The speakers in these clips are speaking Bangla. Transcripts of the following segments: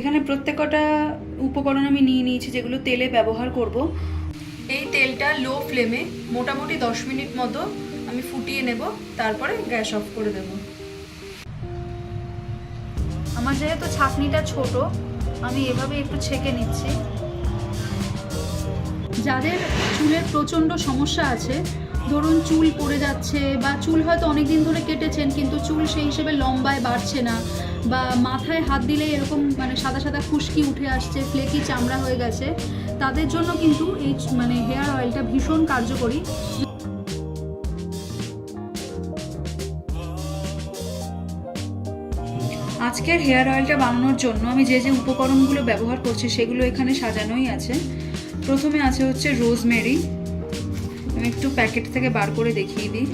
এখানে প্রত্যেকটা উপকরণ আমি নিয়ে নিয়েছি যেগুলো তেলে ব্যবহার করব। এই তেলটা লো ফ্লেমে মোটামুটি দশ মিনিট মতো আমি ফুটিয়ে নেব তারপরে গ্যাস অফ করে দেব। আমার যেহেতু ছাঁকনিটা ছোট আমি এভাবে একটু ছেঁকে নিচ্ছি। যাদের চুলের প্রচণ্ড সমস্যা আছে ধরুন চুল পড়ে যাচ্ছে বা চুল হয়তো অনেক দিন ধরে কেটেছেন কিন্তু চুল সেই হিসেবে লম্বায় বাড়ছে না। বা মাথায় হাত দিলে এরকম মানে সাদা সাদা খুশকি উঠে আসছে, ফ্লেকি চামড়া হয়ে গেছে, তাদের জন্য কিন্তু এই মানে হেয়ার অয়েলটা ভীষণ কার্যকরী। আজকের হেয়ার অয়েলটা বানানোর জন্য আমি যে যে উপকরণগুলো ব্যবহার করছি সেগুলো এখানে সাজানোই আছে। প্রথমে আছে হচ্ছে রোজমেরি। আমি একটু প্যাকেট থেকে বার করে দেখিয়ে দিই।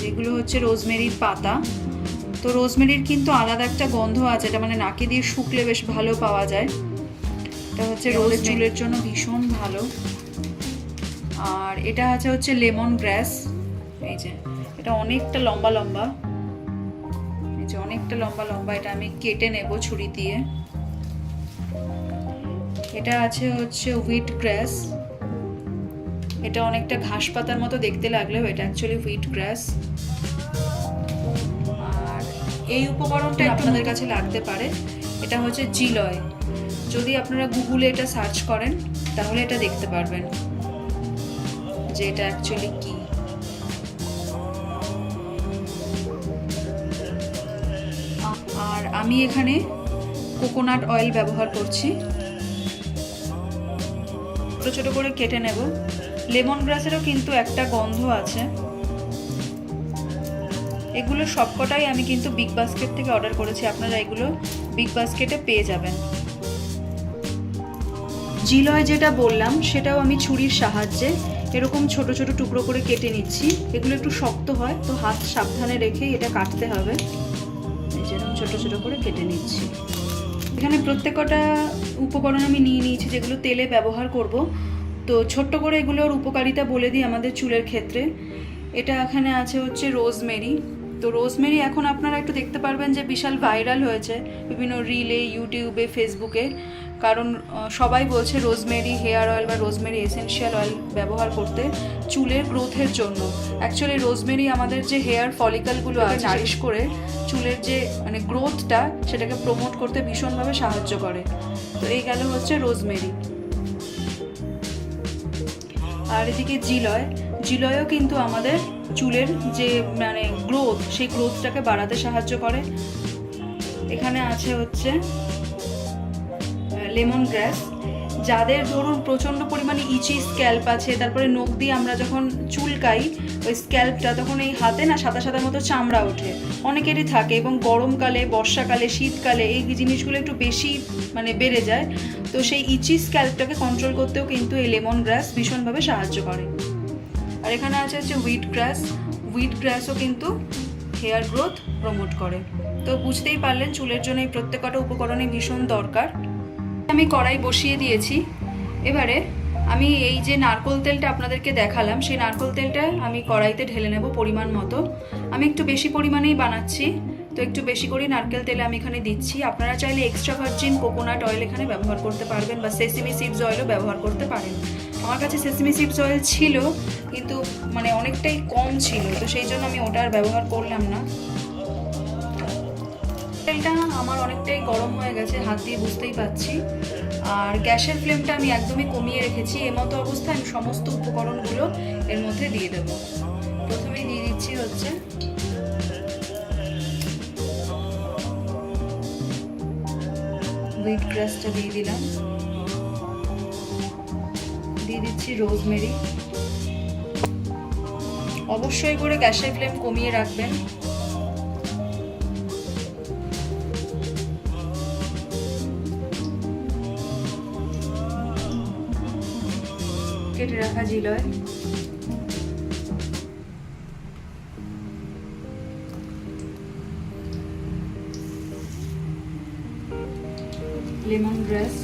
যেগুলো হচ্ছে রোজমেরির পাতা। তো রোজমেরির কিন্তু আলাদা একটা গন্ধ আছে এটা মানে নাকে দিয়ে শুকলে বেশ ভালো পাওয়া যায়। এটা হচ্ছে রোজ চুলের জন্য ভীষণ ভালো। আর এটা আছে হচ্ছে লেমন গ্রাস। এই যে এটা অনেকটা লম্বা লম্বা। এই যে অনেকটা লম্বা লম্বা এটা আমি কেটে নেব ছুরি দিয়ে। এটা আছে হচ্ছে হুইট গ্রাস। এটা অনেকটা ঘাস পাতার মতো দেখতে লাগলেও এটা অ্যাকচুয়ালি হুইট গ্রাস। এই উপকরণটা আপনাদের কাছে লাগতে পারে। এটা হচ্ছে জিলয়। যদি আপনারা গুগলে এটা সার্চ করেন তাহলে এটা দেখতে পারবেন যে এটা অ্যাকচুয়ালি কি। আর আমি এখানে কোকোনাট অয়েল ব্যবহার করছি। ছোটো ছোটো করে কেটে নেব। লেমন গ্রাসেরও কিন্তু একটা গন্ধ আছে। এগুলো সবকটাই আমি কিন্তু বিগ বাস্কেট থেকে অর্ডার করেছি। আপনারা এগুলো বিগ বাস্কেটে পেয়ে যাবেন। জিলয় যেটা বললাম, সেটাও আমি ছুরির সাহায্যে এরকম ছোট ছোট টুকরো করে কেটে নিচ্ছি। এগুলো একটু শক্ত হয়, তো হাত সাবধানে রেখেই এটা কাটতে হবে। যেরকম ছোট ছোট করে কেটে নিচ্ছি। এখানে প্রত্যেকটা উপকরণ আমি নিয়ে নিয়েছি, যেগুলো তেলে ব্যবহার করব। তো ছোট্ট করে এগুলোর উপকারিতা বলে দিই আমাদের চুলের ক্ষেত্রে। এটা এখানে আছে হচ্ছে রোজমেরি। তো রোজমেরি এখন আপনারা একটু দেখতে পারবেন যে বিশাল ভাইরাল হয়েছে বিভিন্ন রিলে ইউটিউবে ফেসবুকে। কারণ সবাই বলছে রোজমেরি হেয়ার অয়েল বা রোজমেরি এসেনশিয়াল অয়েল ব্যবহার করতে চুলের গ্রোথের জন্য। অ্যাকচুয়ালি রোজমেরি আমাদের যে হেয়ার ফলিকালগুলো আছে নারিশ করে চুলের যে মানে গ্রোথটা সেটাকে প্রমোট করতে ভীষণভাবে সাহায্য করে। তো এই গেল হচ্ছে রোজমেরি। আর এদিকে জিলয়। জিলয়ও কিন্তু আমাদের চুলের যে মানে গ্রোথ সেই গ্রোথটাকে বাড়াতে সাহায্য করে। এখানে আছে হচ্ছে লেমন গ্রাস যাদের ধরুন প্রচণ্ড পরিমাণে ইচি স্ক্যাল্প আছে, তারপরে নখ দিয়ে আমরা যখন চুলকাই ওই স্ক্যাল্পটা তখন এই হাতে না সাদা সাদা মতো চামড়া ওঠে। অনেকেরই থাকে, এবং গরমকালে, বর্ষাকালে, শীতকালে এই জিনিসগুলো একটু বেশি মানে বেড়ে যায়। তো সেই ইচি স্ক্যাল্পটাকে কন্ট্রোল করতেও কিন্তু এই লেমন গ্রাস ভীষণভাবে সাহায্য করে। আর এখানে আছে হচ্ছে হুইট গ্রাস হুইট গ্রাসও কিন্তু হেয়ার গ্রোথ প্রমোট করে। তো বুঝতেই পারলেন, চুলের জন্য এই প্রত্যেকটা উপকরণই ভীষণ দরকার। আমি কড়াই বসিয়ে দিয়েছি। এবারে আমি এই যে নারকোল তেলটা আপনাদেরকে দেখালাম, সেই নারকোল তেলটা আমি কড়াইতে ঢেলে নেব পরিমাণ মতো। আমি একটু বেশি পরিমাণেই বানাচ্ছি। তো একটু বেশি করে নারকেল তেলে আমি এখানে দিচ্ছি। আপনারা চাইলে এক্সট্রা ভার্জিন কোকোনাট অয়েল এখানে ব্যবহার করতে পারবেন বা সেসিমি সিডস অয়েলও ব্যবহার করতে পারেন। আমার কাছে সেসিমি সিডস অয়েল ছিল, কিন্তু মানে অনেকটাই কম ছিল, তো সেই জন্য আমি ওটা আর ব্যবহার করলাম না। তেলটা আমার অনেকটাই গরম হয়ে গেছে, হাত দিয়ে বুঝতেই পাচ্ছি আর গ্যাসের ফ্লেমটা আমি একদমই কমিয়ে রেখেছি এর মতো অবস্থায় আমি সমস্ত উপকরণগুলো এর মধ্যে দিয়ে দেবো। প্রথমেই দিয়ে দিচ্ছি হচ্ছে হুইট গ্রাসটা দিয়ে দিলাম। দিয়ে দিচ্ছি রোজমেরি অবশ্যই করে গ্যাসের ফ্লেম কমিয়ে রাখবেন। কেটে রাখা জিলয় লেমন grass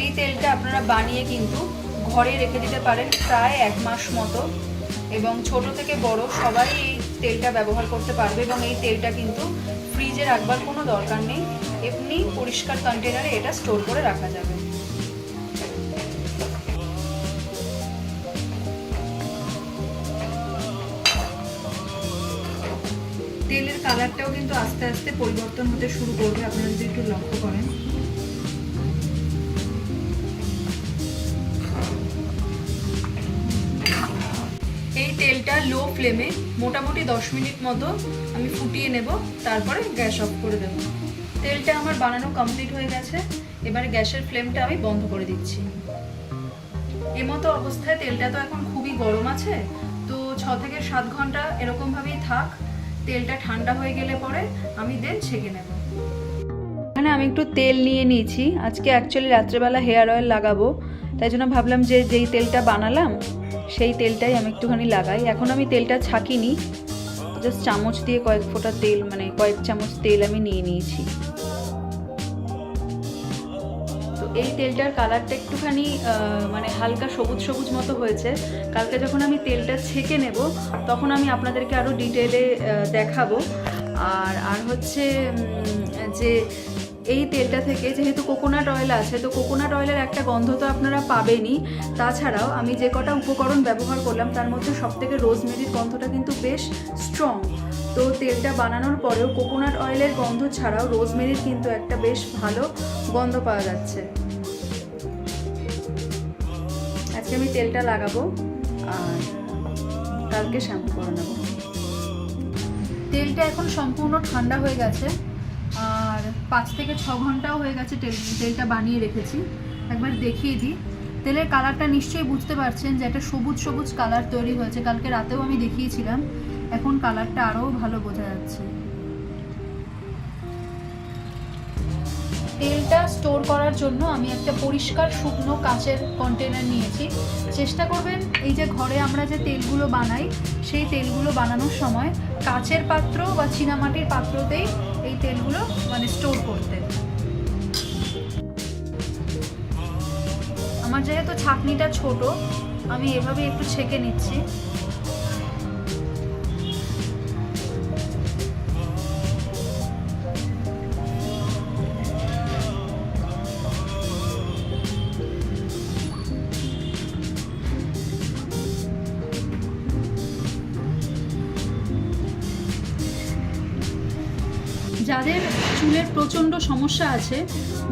এই তেলটা আপনারা বানিয়ে কিন্তু ঘরে রেখে দিতে পারেন প্রায় এক মাস মতো। এবং ছোট থেকে বড় সবাই এই তেলটা ব্যবহার করতে পারবে এবং এই তেলটা কিন্তু ফ্রিজে রাখবার কোনো দরকার নেই। এমনি পরিষ্কার কন্টেনারে এটা স্টোর করে রাখা যাবে। তেলের কালারটাও কিন্তু আস্তে আস্তে পরিবর্তন হতে শুরু করবে, আপনারা যদি একটু লক্ষ্য করেন। এই তেলটা লো ফ্লেমে মোটামুটি দশ মিনিট মতো আমি ফুটিয়ে নেব, তারপরে গ্যাস অফ করে দেব। তেলটা আমার বানানো কমপ্লিট হয়ে গেছে। এবারে গ্যাসের ফ্লেমটা আমি বন্ধ করে দিচ্ছি। এমতো অবস্থায় তেলটা তো এখন খুবই গরম আছে, তো ছ থেকে সাত ঘণ্টা এরকমভাবেই থাক। তেলটা ঠান্ডা হয়ে গেলে পরে আমি দেন ছেঁকে নেব। এখানে আমি একটু তেল নিয়ে নিয়েছি। আজকে অ্যাকচুয়ালি রাত্রেবেলা হেয়ার অয়েল লাগাবো, তাই জন্য ভাবলাম যে যেই তেলটা বানালাম, সেই তেলটাই আমি একটুখানি লাগাই। এখন আমি তেলটা ছাকিনি জাস্ট চামচ দিয়ে কয়েক ফোঁটা তেল মানে কয়েক চামচ তেল আমি নিয়ে নিয়েছি। এই তেলটার কালারটা একটুখানি মানে হালকা সবুজ সবুজ মতো হয়েছে। কালকে যখন আমি তেলটা ছেঁকে নেব, তখন আমি আপনাদেরকে আরও ডিটেলে দেখাবো। আর আর হচ্ছে যে এই তেলটা থেকে যেহেতু কোকোনাট অয়েল আছে, তো কোকোনাট অয়েলের একটা গন্ধ তো আপনারা পাবেনই। তাছাড়াও আমি যে কটা উপকরণ ব্যবহার করলাম, তার মধ্যে সবথেকে রোজমেরির গন্ধটা কিন্তু বেশ স্ট্রং তো তেলটা বানানোর পরেও কোকোনাট অয়েলের গন্ধ ছাড়াও রোজমেরির কিন্তু একটা বেশ ভালো গন্ধ পাওয়া যাচ্ছে। আজকে আমি তেলটা লাগাবো আর কালকে শ্যাম্পু করে নেব। তেলটা এখন সম্পূর্ণ ঠান্ডা হয়ে গেছে, আর পাঁচ থেকে ছ ঘন্টাও হয়ে গেছে তেল, তেলটা বানিয়ে রেখেছি। একবার দেখিয়ে দিই। তেলের কালারটা নিশ্চয়ই বুঝতে পারছেন যে একটা সবুজ সবুজ কালার তৈরি হয়েছে। কালকে রাতেও আমি দেখিয়েছিলাম, এখন কালারটা আরও ভালো বোঝা যাচ্ছে। তেলটা স্টোর করার জন্য আমি একটা পরিষ্কার শুকনো কাচের কন্টেনার নিয়েছি। চেষ্টা করবেন, এই যে ঘরে আমরা যে তেলগুলো বানাই, সেই তেলগুলো বানানোর সময় কাচের পাত্র বা চীনামাটির পাত্রতেই এই তেলগুলো মানে স্টোর করতে। আমার যেহেতু ছাকনিটা ছোট, আমি এভাবে একটু ছেঁকে নিচ্ছি। যাদের চুলের প্রচণ্ড সমস্যা আছে,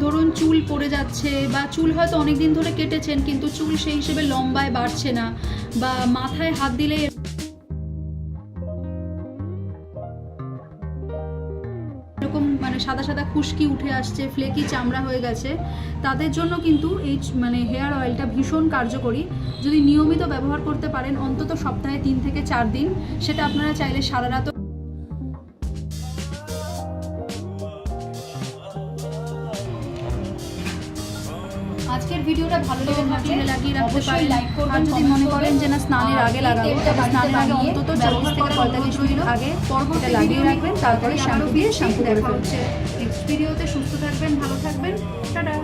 ধরুন চুল পড়ে যাচ্ছে বা চুল হয়তো অনেক দিন ধরে কেটেছেন, কিন্তু চুল সেই হিসেবে লম্বায় বাড়ছে না বা মাথায় হাত দিলে এরকম মানে সাদা সাদা খুশকি উঠে আসছে, ফ্লেকি চামড়া হয়ে গেছে, তাদের জন্য কিন্তু এই মানে হেয়ার অয়েলটা ভীষণ কার্যকরী। যদি নিয়মিত ব্যবহার করতে পারেন, অন্তত সপ্তাহে তিন থেকে চার দিন, সেটা আপনারা চাইলে সারা রাত ভিডিওটা ভালো লেগে থাকে লাগিয়ে রাখতে পারেন। লাইক করবেন যদি মনে করেন যে না স্নানের আগে লাগাবো স্নানের আগে অন্তত চল্লিশ থেকে পঁয়তাল্লিশ মিনিট আগে পরবর্তী লাগিয়ে রাখবেন তারপরে শ্যাম্পু দিয়ে শ্যাম্পু দেখা হচ্ছে নেক্সট ভিডিওতে সুস্থ থাকবেন ভালো থাকবেন। টাটা।